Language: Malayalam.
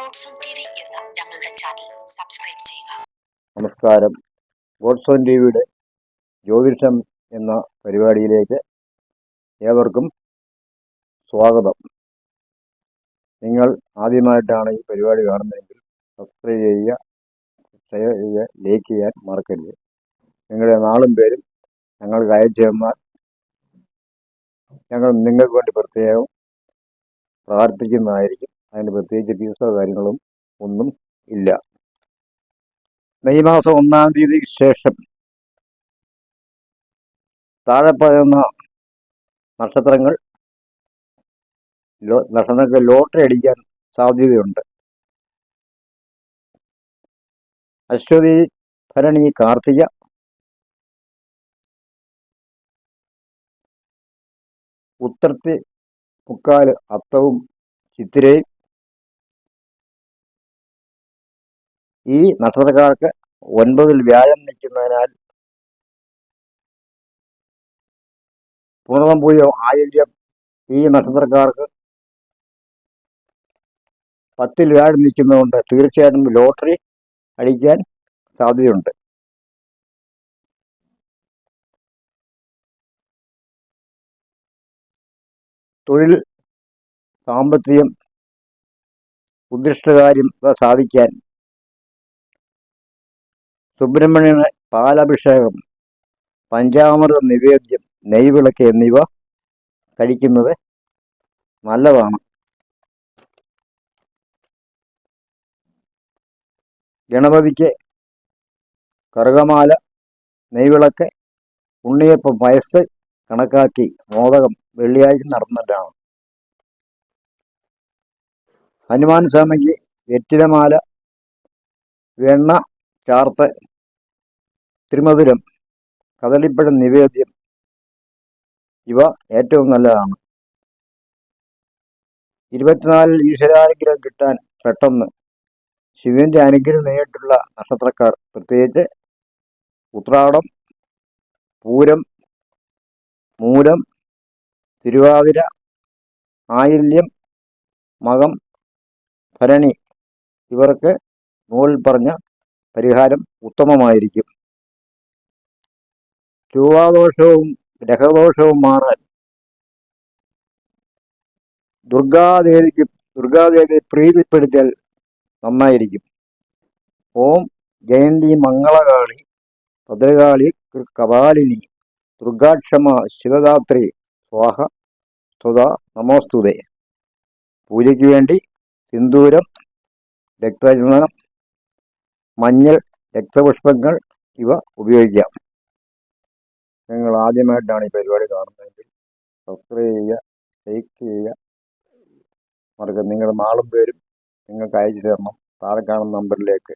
ഗോഡ്സ് ഓൺ ടി എന്ന ഞങ്ങളുടെ ചാനൽ സബ്സ്ക്രൈബ് ചെയ്യുക. നമസ്കാരം. ഗോഡ്സോൺ ടി വിയുടെ ജ്യോതിഷം എന്ന പരിപാടിയിലേക്ക് ഏവർക്കും സ്വാഗതം. നിങ്ങൾ ആദ്യമായിട്ടാണ് ഈ പരിപാടി കാണുന്നതെങ്കിൽ സബ്സ്ക്രൈബ് ചെയ്യുക ഷെയർ ചെയ്യുക ലൈക്ക് ചെയ്യാൻ മറക്കരുത്. നിങ്ങളുടെ നാളും പേരും ഞങ്ങൾക്ക് അയച്ചു തന്നാൽ ഞങ്ങൾ നിങ്ങൾക്ക് വേണ്ടി പ്രത്യേകം പ്രാർത്ഥിക്കുന്നതായിരിക്കും. അതിന് പ്രത്യേകിച്ച് ഫീസോ കാര്യങ്ങളും ഒന്നും ഇല്ല. മെയ് മാസം ഒന്നാം തീയതി ശേഷം താഴെ പറയുന്ന നക്ഷത്രങ്ങൾ നക്ഷത്രങ്ങൾക്ക് ലോട്ടറി അടിക്കാൻ സാധ്യതയുണ്ട്. അശ്വതി ഭരണി കാർത്തിക ഉത്രത്തി മുക്കാൽ അത്തവും ചിത്തിരയും ഈ നക്ഷത്രക്കാർക്ക് ഒൻപതിൽ വ്യാഴം നിൽക്കുന്നതിനാൽ പൂർണം പൂജം ആയില്യം ഈ നക്ഷത്രക്കാർക്ക് പത്തിൽ വ്യാഴം നിൽക്കുന്നതുകൊണ്ട് തീർച്ചയായിട്ടും ലോട്ടറി അടിക്കാൻ സാധ്യതയുണ്ട്. തൊഴിൽ സാമ്പത്തികം ഉദ്ദിഷ്ടകാര്യം സാധിക്കാൻ സുബ്രഹ്മണ്യന് പാലഭിഷേകം പഞ്ചാമൃത നിവേദ്യം നെയ്വിളക്ക് എന്നിവ കഴിക്കുന്നത് നല്ലതാണ്. ഗണപതിക്ക് കറുകമാല നെയ്വിളക്ക് ഉണ്ണിയപ്പം വയസ്സ് കണക്കാക്കി മോദകം വെള്ളിയാഴ്ച നടന്നിട്ടാണ് ഹനുമാൻ സ്വാമിക്ക് എറ്റിലമാല വെണ്ണ ചാർത്ത് ത്രിമധുരം കദളിപ്പഴം നിവേദ്യം ഇവ ഏറ്റവും നല്ലതാണ്. ഇരുപത്തിനാലിൽ ഈശ്വരാനുഗ്രഹം കിട്ടാൻ പെട്ടെന്ന് ശിവന്റെ അനുഗ്രഹം നേരിട്ടുള്ള നക്ഷത്രക്കാർ പ്രത്യേകിച്ച് ഉത്രാടം പൂരം മൂലം തിരുവാതിര ആയില്യം മകം ഭരണി ഇവർക്ക് മുകളിൽ പറഞ്ഞ പരിഹാരം ഉത്തമമായിരിക്കും. ചൊവ്വാദോഷവും ഗ്രഹദോഷവും മാറാൻ ദുർഗാദേവിക്ക് ദുർഗാദേവിയെ പ്രീതിപ്പെടുത്തിയാൽ നന്നായിരിക്കും. ഓം ജയന്തി മംഗളകാളി ഭദ്രകാളി കപാലിനി ദുർഗാക്ഷമ ശിവദാത്രി സ്വാഹ സ്തുത നമോസ്തുതേ. പൂജയ്ക്ക് വേണ്ടി സിന്ദൂരം രക്തചന്ദനം മഞ്ഞൾ രക്തപുഷ്പങ്ങൾ ഇവ ഉപയോഗിക്കാം. നിങ്ങൾ ആദ്യമായിട്ടാണ് ഈ പരിപാടി കാണുന്നതെങ്കിൽ സബ്സ്ക്രൈബ് ചെയ്യുക ലൈക്ക് ചെയ്യുക. മറക്കുക നിങ്ങളുടെ നാളും പേരും നിങ്ങൾക്ക് അയച്ചു തരണം. താഴെ കാണുന്ന നമ്പറിലേക്ക്